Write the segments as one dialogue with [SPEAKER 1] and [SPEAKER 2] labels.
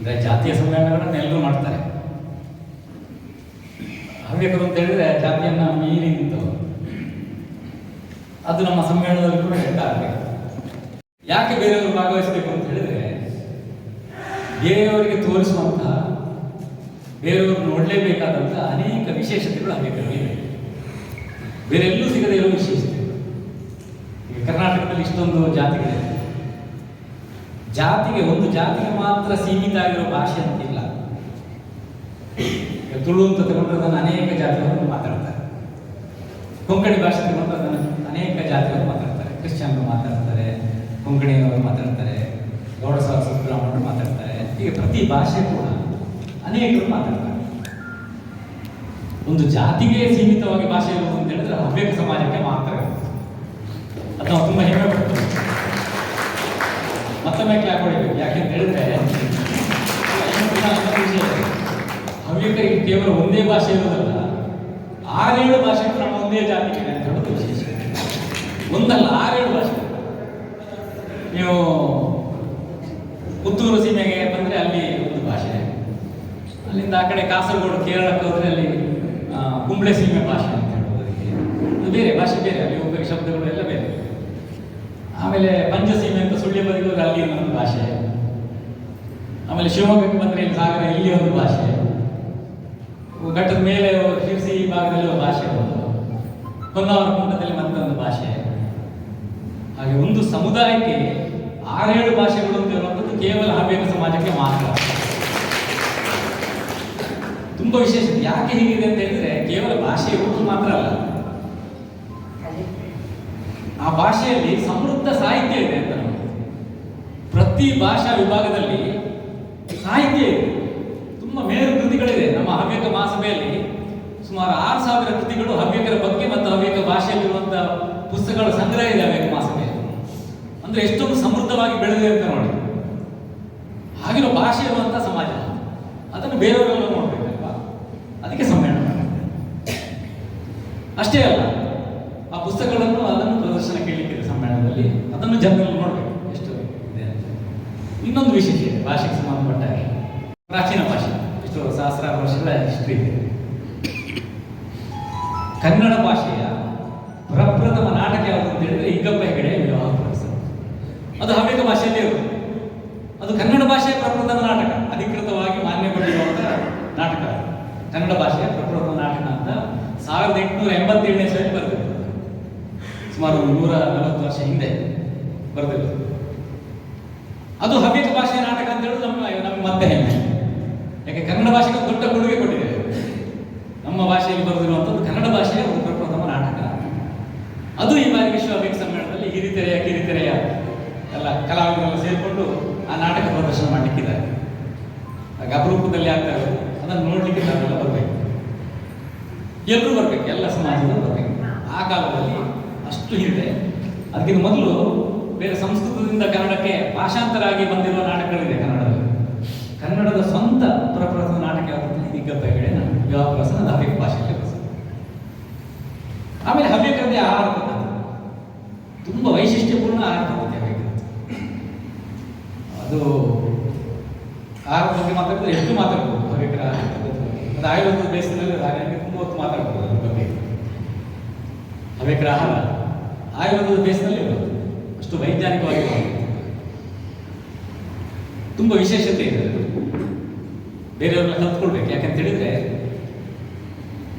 [SPEAKER 1] ಅಂದರೆ ಜಾತಿಯ ಸಮ್ಮೇಳನಗಳನ್ನು ಎಲ್ಲರೂ ಮಾಡ್ತಾರೆ. ಹವ್ಯಕರು ಅಂತ ಹೇಳಿದ್ರೆ ಜಾತಿಯನ್ನು ಮೀರಿ ನಿಂತವರು ಅದು ನಮ್ಮ ಸಮ್ಮೇಳನದಲ್ಲಿ ಕೂಡ ಹೇಳ್ತಾ ಯಾಕೆ ಬೇರೆಯವರು ಭಾಗವಹಿಸಬೇಕು ಅಂತ ಹೇಳಿದ್ರೆ, ಬೇರೆಯವರಿಗೆ ತೋರಿಸುವಂತಹ ಬೇರೆಯವರು ನೋಡಲೇಬೇಕಾದಂತಹ ಅನೇಕ ವಿಶೇಷತೆಗಳು ಹವ್ಯಕರಲ್ಲಿವೆ ಬೇರೆ ಎಲ್ಲೂ ಸಿಗದೇ ಇರೋ ವಿಶೇಷತೆ. ಕರ್ನಾಟಕದಲ್ಲಿ ಇಷ್ಟೊಂದು ಜಾತಿಗಳಿವೆ. ಜಾತಿಗೆ ಒಂದು ಜಾತಿಗೆ ಮಾತ್ರ ಸೀಮಿತ ಆಗಿರೋ ಭಾಷೆ ಅಂತಿಲ್ಲ. ಈಗ ತುಳು ಅಂತ ತಗೊಂಡ್ರೆ ಅದನ್ನು ಅನೇಕ ಜಾತಿಯವರು ಮಾತಾಡ್ತಾರೆ. ಕೊಂಕಣಿ ಭಾಷೆ ತಗೊಂಡ್ರೆ ಅದನ್ನು ಅನೇಕ ಜಾತಿಯವರು ಮಾತಾಡ್ತಾರೆ. ಕ್ರಿಶ್ಚಿಯನ್ರು ಮಾತಾಡ್ತಾರೆ, ಕೊಂಕಣಿಯವರು ಮಾತಾಡ್ತಾರೆ ಗೌಡ ಸುಬ್ರಹ್ಮಣ್ಯರು ಮಾತಾಡ್ತಾರೆ. ಹೀಗೆ ಪ್ರತಿ ಭಾಷೆ ಕೂಡ ಅನೇಕರು ಮಾತಾಡ್ತಾರೆ. ಒಂದು ಜಾತಿಗೆ ಸೀಮಿತವಾಗಿ ಭಾಷೆ ಇರುವುದು ಅಂತ ಹೇಳಿದ್ರೆ ಹವ್ಯಕ ಸಮಾಜಕ್ಕೆ ಮಾತ್ರ. ಅಥವಾ ತುಂಬ ಹೆಮ್ಮೆ ಮತ್ತೊಮ್ಮೆ ಕ್ಲಾಪ್ ಹೊಡಿಬೇಕು ಯಾಕೆಂತ ಹೇಳಿದ್ರೆ ಹವ್ಯಕರಿಗೆ ಕೇವಲ ಒಂದೇ ಭಾಷೆ ಇರೋದಲ್ಲ, ಆರೇಳು ಭಾಷೆ ನಮ್ಮ ಒಂದೇ ಜಾತಿಗೆ ಅಂತ ಹೇಳೋದು ವಿಶೇಷ ಒಂದಲ್ಲ, ಆರೇಳು ಭಾಷೆ. ನೀವು ಪುತ್ತೂರು ಸೀಮೆಗೆ ಬಂದ್ರೆ ಅಲ್ಲಿ ಒಂದು ಭಾಷೆ. ಅಲ್ಲಿಂದ ಆ ಕಡೆ ಕಾಸರಗೋಡು, ಕೇರಳಕ್ಕೆ ಹೋದ್ರೆ ಅಲ್ಲಿ ಕುಂಬಳೆ ಸೀಮೆ ಭಾಷೆ ಅಂತ ಅದಕ್ಕೆ ಅದು ಬೇರೆ, ಭಾಷೆ ಬೇರೆ. ಅಲ್ಲಿ ಉಪಯೋಗ ಶಬ್ದಗಳು ಎಲ್ಲ ಬೇರೆ. ಆಮೇಲೆ ಪಂಚಸೀಮೆ ಅಂತ ಸುಳ್ಯ ಬದಿಗೆ ಹೋದ್ರೆ ಅಲ್ಲಿ ಒಂದು ಭಾಷೆ. ಆಮೇಲೆ ಶಿವಮೊಗ್ಗಕ್ಕೆ ಬಂದ್ರೆ ಇಲ್ಲಿ ಸಾಗರ, ಇಲ್ಲಿ ಒಂದು ಭಾಷೆ. ಘಟ್ಟದ ಮೇಲೆ ಶಿರ್ಸಿ ಭಾಗದಲ್ಲಿ ಒಂದು ಭಾಷೆ ಒಂದು ಹೊನ್ನಾವರ ಕುಂಟದಲ್ಲಿ ಮತ್ತೊಂದು ಭಾಷೆ. ಹಾಗೆ ಒಂದು ಸಮುದಾಯಕ್ಕೆ ಆರೇಳು ಭಾಷೆಗಳು ಅಂತ ಹೇಳುವಂಥದ್ದು ಕೇವಲ ಹವ್ಯಕ ಸಮಾಜಕ್ಕೆ ಮಾತ್ರ. ತುಂಬಾ ವಿಶೇಷ. ಯಾಕೆ ಹೀಗಿದೆ ಅಂತ ಹೇಳಿದ್ರೆ ಕೇವಲ ಭಾಷೆ ಇರುವುದು ಮಾತ್ರ ಅಲ್ಲ. ಆ ಭಾಷೆಯಲ್ಲಿ ಸಮೃದ್ಧ ಸಾಹಿತ್ಯ ಇದೆ ಅಂತ ಪ್ರತಿ ಭಾಷಾ ವಿಭಾಗದಲ್ಲಿ ಸಾಹಿತ್ಯ ಇದೆ. ತುಂಬ ಮೇರು ಕೃತಿಗಳಿದೆ. ನಮ್ಮ ಹವ್ಯಕ ಮಹಾಸಭೆಯಲ್ಲಿ ಸುಮಾರು ಆರು ಸಾವಿರ ಕೃತಿಗಳು ಹವ್ಯಕರ ಬಗ್ಗೆ ಮತ್ತು ಹವ್ಯಕ ಭಾಷೆಯಲ್ಲಿರುವಂತಹ ಪುಸ್ತಕಗಳ ಸಂಗ್ರಹ ಇದೆ ಹವ್ಯಕ ಮಹಾಸಭೆಯಲ್ಲಿ ಅಂದ್ರೆ ಎಷ್ಟೊಂದು ಸಮೃದ್ಧವಾಗಿ ಬೆಳೆದಿದೆ ಅಂತ ನೋಡಿ. ಹಾಗಿರೋ ಭಾಷೆ ಇರುವಂಥ ಸಮಾಜ. ಅದನ್ನು ಬೇರೆಯವರೆಲ್ಲ ನೋಡ್ಬೇಕಲ್ವಾ? ಅದಕ್ಕೆ ಸಮ್ಮೇಳನ. ಅಷ್ಟೇ ಅಲ್ಲ ಆ ಪುಸ್ತಕಗಳನ್ನು ಅದನ್ನು ಪ್ರದರ್ಶನಕ್ಕೆ ಇಳಿಕ್ಕಿದೆ ಸಮ್ಮೇಳನದಲ್ಲಿ ಜನರಲ್ಲಿ ನೋಡ್ಬೇಕು ಎಷ್ಟು ಇದೆ ಇನ್ನೊಂದು ವಿಶೇಷ ಇದೆ, ಭಾಷೆಗೆ ಸಂಬಂಧಪಟ್ಟ ಪ್ರಾಚೀನ ಭಾಷೆ, ಎಷ್ಟು ಸಹಸ್ರಾರು ವರ್ಷಗಳ ಹಿಸ್ಟ್ರಿ ಇದೆ. ಕನ್ನಡ ಭಾಷೆಯ ಪ್ರಪ್ರಥಮ ನಾಟಕ ಯಾವುದು ಅಂತ ಹೇಳಿದ್ರೆ ಇಗ್ಗಪ್ಪ ಹೆಗಡೆ, ವಿವಾಹ ಅದು ಹವ್ಯಕ ಭಾಷೆಯಲ್ಲೇ ಇರುತ್ತೆ ಅದು ಕನ್ನಡ ಭಾಷೆಯ ಪ್ರಪ್ರಥಮ ನಾಟಕ, ಅಧಿಕೃತವಾಗಿ ಮಾನ್ಯಗೊಂಡಿರುವಂತಹ ನಾಟಕ ಕನ್ನಡ ಭಾಷೆಯ ಪ್ರಪ್ರಥಮ ನಾಟಕ ಅಂತ ಸಾವಿರದ ಎಂಟುನೂರ ಎಂಬತ್ತೇಳನೇ ಸಲ ಬರೆದಿದೆ ಸುಮಾರು ನೂರ ನಲವತ್ತು ವರ್ಷ ಹಿಂದೆ ಬರೆದಿರೋದು ಅದು ಹವ್ಯಕ ಭಾಷೆಯ ನಾಟಕ ಅಂತ ಹೇಳೋದು ನಮ್ಮ ನಮ್ಗೆ ಮತ್ತೆ ಹೆಮ್ಮೆ ಯಾಕೆ ಕನ್ನಡ ಭಾಷೆಗೆ ಒಂದು ದೊಡ್ಡ ಕೊಡುಗೆ ಕೊಟ್ಟಿದೆ ನಮ್ಮ ಭಾಷೆಯಲ್ಲಿ ಬರೆದಿರುವಂಥದ್ದು ಕನ್ನಡ ಭಾಷೆಯ ಒಂದು ಪ್ರಪ್ರಥಮ ನಾಟಕ ಅದು ಈ ಬಾರಿ ವಿಶ್ವ ಹವ್ಯಕ ಸಮ್ಮೇಳನದಲ್ಲಿ ಹಿರಿತೆರೆಯ ಕಿರಿತೆರೆಯ ಎಲ್ಲ ಕಲಾವಿದರೆಲ್ಲ ಸೇರಿಕೊಂಡು ಆ ನಾಟಕ ಪ್ರದರ್ಶನ ಮಾಡಲಿಕ್ಕಿದ್ದಾರೆ. ಹಾಗೆ ಅಪರೂಪದಲ್ಲಿ ಆಗ್ತಾ ಇರೋದು. ಅದನ್ನು ನೋಡಲಿಕ್ಕೆ ನಾವೆಲ್ಲ ಬರಬೇಕು. ಎಲ್ಲರೂ ಬರಬೇಕು, ಎಲ್ಲ ಸಮಾಜದವರು ಬರಬೇಕು. ಆ ಕಾಲದಲ್ಲಿ ಅಷ್ಟು ಹಿರಿದೆ ಅದಕ್ಕಿಂತ ಮೊದಲು ಬೇರೆ ಸಂಸ್ಕೃತದಿಂದ ಕನ್ನಡಕ್ಕೆ ಭಾಷಾಂತರ ಆಗಿ ಬಂದಿರುವ ನಾಟಕಗಳಿದೆ ಕನ್ನಡದಲ್ಲಿ. ಕನ್ನಡದ ಸ್ವಂತ ಪ್ರಪ್ರಥಮ ನಾಟಕ ಯಾವುದು ಹೇಳಿ ಹೆಗಡೆ ಯಾವ ಪ್ರಸನ್ನ ಹವ್ಯಕ ಭಾಷೆಯಲ್ಲಿ ಆಮೇಲೆ ಹವ್ಯಕತೆ, ಆಹಾರ ತುಂಬ ವೈಶಿಷ್ಟ್ಯಪೂರ್ಣ ಆಹಾರ ಪದ್ಧತಿ ಹವ್ಯಕರದ್ದು ಅದು ಆಹಾರ ಬಗ್ಗೆ ಮಾತಾಡಿದ್ರೆ ಎಷ್ಟು ಮಾತಾಡ್ಬೋದು? ಹವ್ಯಕರ. ಅದು ಆಯುರ್ವೇದ ಬೇಸಿನಲ್ಲಿ ಹಾಗಾಗಿ ತುಂಬ ಹೊತ್ತು ಮಾತಾಡ್ಬೋದು ಅದ್ರ ಬಗ್ಗೆ. ಹವ್ಯಕರ ಆಹಾರ. ಆಯುರ್ವೇದದ ಬೇಸಿನಲ್ಲಿ ಇರೋದು. ಅಷ್ಟು ವೈಜ್ಞಾನಿಕವಾಗಿ ತುಂಬಾ ವಿಶೇಷತೆ ಇದೆ. ಬೇರೆಯವ್ರನ್ನ ಕಲ್ತ್ಕೊಳ್ಬೇಕು ಯಾಕಂತ ಹೇಳಿದ್ರೆ,